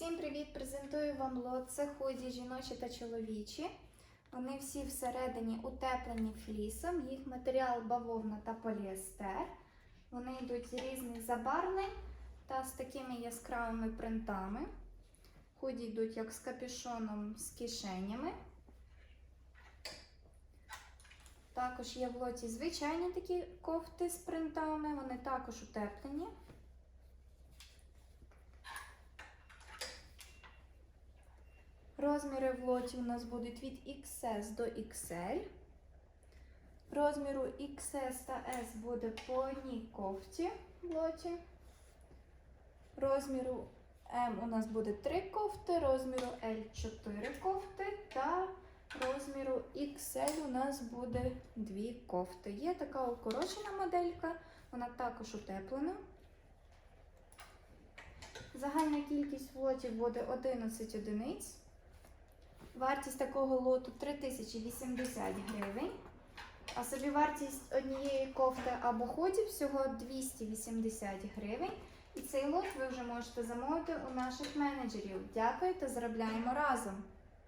Всім привіт! Презентую вам лот. Це ході жіночі та чоловічі. Вони всі всередині утеплені флісом. Їх матеріал бавовна та поліестер. Вони йдуть різних забарвлень та з такими яскравими принтами. Ході йдуть як з капюшоном з кишенями. Також є в лоті звичайні такі кофти з принтами, вони також утеплені. Розміри в лоті у нас будуть від XS до XL. Розміру XS та S буде по одній кофті в лоті. Розміру М у нас буде 3 кофти, розміру L 4 кофти та розміру XL у нас буде 2 кофти. Є така укорочена моделька, вона також утеплена. Загальна кількість в лоті буде 11 одиниць. Вартість такого лоту 3080 гривень. А собівартість однієї кофти або ходів всього 280 гривень. І цей лот ви вже можете замовити у наших менеджерів. Дякую та заробляємо разом!